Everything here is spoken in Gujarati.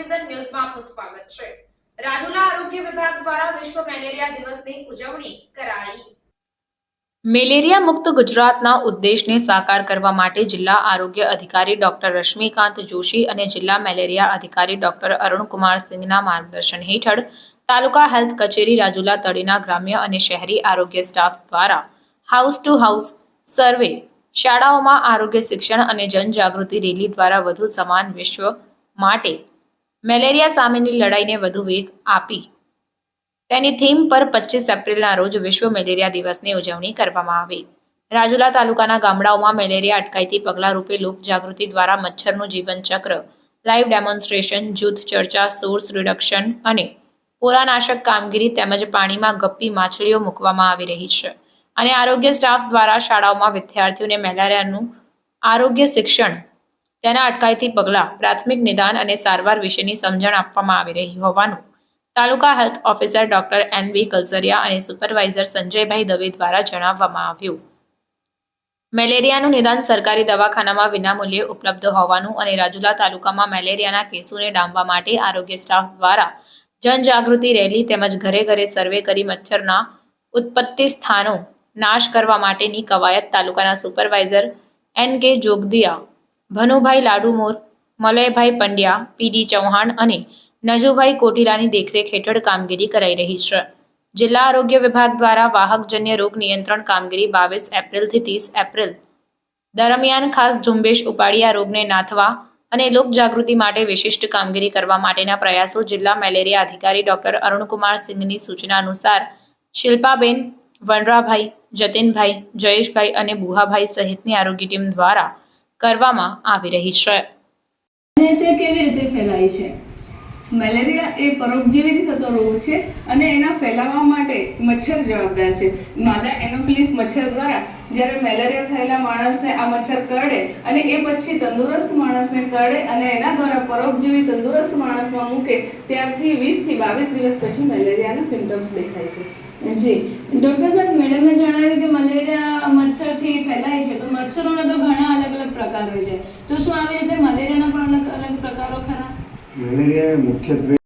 આપનું સ્વાગત છે. રાજુલા આરોગ્ય વિભાગ દ્વારા વિશ્વ મેલેરિયા દિવસની ઉજવણી કરાઈ. મેલેરિયા મુક્ત ગુજરાતના ઉદ્દેશને સાકાર કરવા માટે જિલ્લા આરોગ્ય અધિકારી ડોક્ટર રશ્મિકાંત જોશી અને જિલ્લા મેલેરિયા અધિકારી ડોક્ટર અરુણકુમાર સિંઘના માર્ગદર્શન હેઠળ તાલુકા હેલ્થ કચેરી રાજુલા તળીના ગ્રામ્ય અને શહેરી આરોગ્ય સ્ટાફ દ્વારા હાઉસ ટુ હાઉસ સર્વે, શાળાઓમાં આરોગ્ય શિક્ષણ અને જનજાગૃતિ રેલી દ્વારા વધુ સમાન વિશ્વ માટે મેલેરિયા સામેની લડાઈને વધુ વેગ આપી. તેની થીમ પર પચીસ એપ્રિલના રોજ વિશ્વ મેલેરિયા દિવસની ઉજવણી કરવામાં આવી. રાજુલા તાલુકાના ગામડાઓમાં મેલેરિયા અટકાયતી પગલાં રૂપે લોકજાગૃતિ દ્વારા મચ્છરનું જીવનચક્ર લાઈવ ડેમોન્સ્ટ્રેશન, જૂથ ચર્ચા, સોર્સ રિડક્શન અને પોરાનાશક કામગીરી તેમજ પાણીમાં ગપ્પી માછલીઓ મૂકવામાં આવી રહી છે. અને આરોગ્ય સ્ટાફ દ્વારા શાળાઓમાં વિદ્યાર્થીઓને મેલેરિયાનું આરોગ્ય શિક્ષણ તેના અટકાયતી પગલાં પ્રાથમિક નિદાન અને સારવાર વિશેની સમજણ આપવામાં આવી રહી હોવાનું taluka health officer doctor N B Kalsariya અને સુપરવાઇઝર સંજયભાઈ દવે દ્વારા જણાવવામાં આવ્યું. મેલેરિયાનું નિદાન સરકારી દવાખાનામાં વિનામૂલ્યે ઉપલબ્ધ હોવાનું અને રાજુલા તાલુકામાં મેલેરિયાના કેસોને ડામવા માટે આરોગ્ય સ્ટાફ દ્વારા જનજાગૃતિ રેલી તેમજ ઘરે ઘરે સર્વે કરી મચ્છરના ઉત્પત્તિ સ્થાનો નાશ કરવા માટેની કવાયત તાલુકાના સુપરવાઇઝર એન કે જોગદિયા ભનુભાઈ લાડુમોર, મલયભાઈ પંડ્યા, પીડી ચૌહાણ અને નજુભાઈ કોટીલાની દેખરેખ હેઠળ કામગીરી કરાઈ રહી છે. જિલ્લા આરોગ્ય વિભાગ દ્વારા વાહકજન્ય રોગ નિયંત્રણ કામગીરી બાવીસ એપ્રિલથી ત્રીસ એપ્રિલ દરમિયાન ખાસ ઝુંબેશ ઉપાડી આ રોગને નાથવા અને લોકજાગૃતિ માટે વિશિષ્ટ કામગીરી કરવા માટેના પ્રયાસો જિલ્લા મેલેરિયા અધિકારી ડોક્ટર અરુણકુમાર સિંહની સૂચના અનુસાર શિલ્પાબેન, વનરાભાઈ, જતીનભાઈ, જયેશભાઈ અને બુહાભાઈ સહિતની આરોગ્ય ટીમ દ્વારા કરવામાં આવી રહી છે. કેવી રીતે ફેલાય છે? મેલેરિયા એ પરોપજીવીથી થતો રોગ છે અને એના ફેલાવા માટે મચ્છર જવાબદાર છે. માદા એનોફિલિસ મચ્છર દ્વારા જ્યારે મેલેરિયા થયેલા માણસને આ મચ્છર કરડે અને એ પછી તંદુરસ્ત માણસને કરડે અને એના દ્વારા પરોપજીવી તંદુરસ્ત માણસમાં મૂકે, ત્યારથી વીસથી બાવીસ દિવસ પછી મેલેરિયાના સિમ્ટમ્સ દેખાય છે. જી. ડૉક્ટર સાહેબ મેડમે જણાવ્યું કે મલેરિયા મચ્છરથી ફેલાય છે તો મચ્છરોના તો ઘણા અલગ અલગ પ્રકાર હોય છે. તો શું આવી રીતે મલેરિયાના પણ અલગ અલગ પ્રકારો ખરા? મલેરિયા મુખ્યત્વે